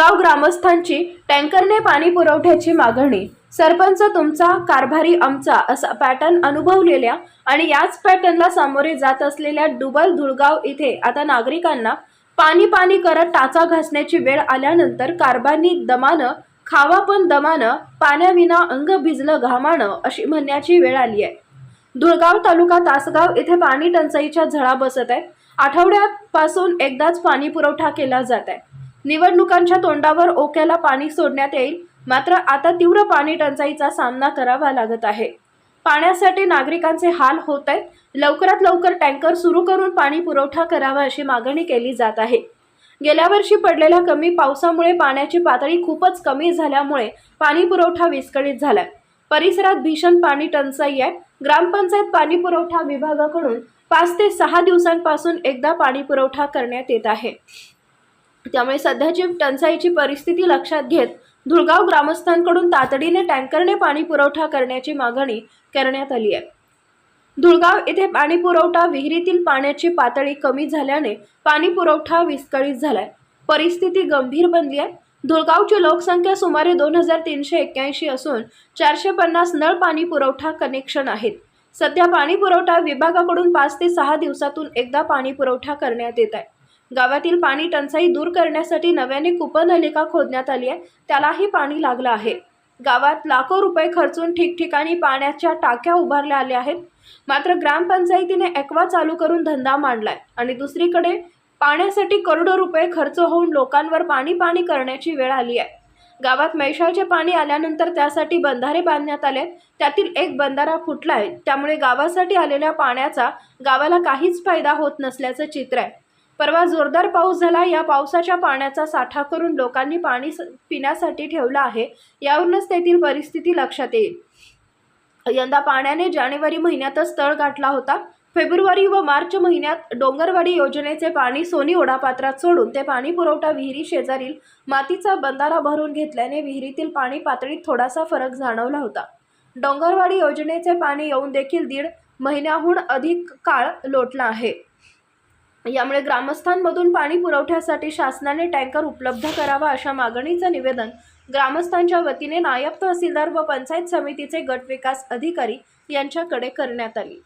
धुळगाव ग्रामस्थांची टँकरने पाणी पुरवठ्याची मागणी. सरपंच तुमचा कारभारी आमचा असा पॅटर्न अनुभवलेल्या आणि याच पॅटर्नला सामोरे जात असलेल्या डुबल धुळगाव इथे आता नागरिकांना पाणी पाणी करत टाचा घासण्याची वेळ आल्यानंतर कारभारी दमानं खावा पण दमानं पाण्याविना अंग भिजलं घामानं अशी म्हणण्याची वेळ आली आहे. धुळगाव तालुका तासगाव येथे पाणी टंचाईच्या झळा बसत आहे. आठवड्यापासून एकदाच पाणी पुरवठा केला जात आहे. निवडणुकांच्या तोंडावर ओक्याला पाणी सोडण्यात येईल. मात्र आता तीव्र पाणी टंचाईचा सामना करावा लागत आहे. पाण्यासाठी नागरिकांचे हाल होत आहेत. लवकरात लवकर टँकर सुरू करून पाणी पुरवठा करावा अशी मागणी केली जात आहे. गेल्या वर्षी पडलेल्या कमी पावसामुळे पाण्याची पातळी खूपच कमी झाल्यामुळे पाणी पुरवठा विस्कळीत झालाय. परिसरात भीषण पाणी टंचाई आहे. ग्रामपंचायत पाणी पुरवठा विभागाकडून पाच ते सहा दिवसांपासून एकदा पाणी पुरवठा करण्यात येत आहे. त्यामुळे सध्याची टंचाईची परिस्थिती लक्षात घेत धुळगाव ग्रामस्थांकडून तातडीने टँकरने पाणी पुरवठा करण्याची मागणी करण्यात आली आहे. धुळगाव येथे पाणी पुरवठा विहिरीतील पाण्याची पातळी कमी झाल्याने पाणी पुरवठा विस्कळीत झालाय. परिस्थिती गंभीर बनली आहे. धुळगावची लोकसंख्या सुमारे दोन हजार तीनशे एक्क्याऐंशी असून चारशे पन्नास नळ पाणी पुरवठा कनेक्शन आहेत. सध्या पाणी पुरवठा विभागाकडून पाच ते सहा दिवसातून एकदा पाणी पुरवठा करण्यात येत आहे. गावातील पाणी टंचाई दूर करण्यासाठी नव्याने कूपनलिका खोदण्यात आली आहे. त्यालाही पाणी लागलं आहे. गावात लाखो रुपये खर्चून ठिकठिकाणी पाण्याच्या टाक्या उभारल्या आल्या आहेत. मात्र ग्रामपंचायतीने एक्वा चालू करून धंदा मांडलाय आणि दुसरीकडे पाण्यासाठी करोडो रुपये खर्च होऊन लोकांवर पाणी पाणी करण्याची वेळ आली आहे. गावात मैशाचे पाणी आल्यानंतर त्यासाठी बंधारे बांधण्यात आले त्यातील एक बंधारा फुटला आहे त्यामुळे गावासाठी आलेल्या पाण्याचा गावाला काहीच फायदा होत नसल्याचं चित्र आहे. परवा जोरदार पाऊस झाला. या पावसाच्या पाण्याचा साठा करून लोकांनी पाणी स- पिण्यासाठी ठेवलं आहे. यावरूनच तेथील परिस्थिती लक्षात येईल. यंदा पाण्याने जानेवारी महिन्यातच तळ गाठला होता. फेब्रुवारी व मार्च महिन्यात डोंगरवाडी योजनेचे पाणी सोनी ओढापात्रात सोडून ते पाणी पुरवठा विहिरी शेजारील मातीचा बंधारा भरून घेतल्याने विहिरीतील पाणी पातळीत थोडासा फरक जाणवला होता. डोंगरवाडी योजनेचे पाणी येऊन देखील दीड महिन्याहून अधिक काळ लोटला आहे. यामुळे ग्रामस्थांमधून पाणी पुरवठ्यासाठी शासनाने टँकर उपलब्ध करावा अशा मागणीचं निवेदन ग्रामस्थांच्या वतीने नायब तहसीलदार व पंचायत समितीचे गट विकास अधिकारी यांच्याकडे करण्यात आली.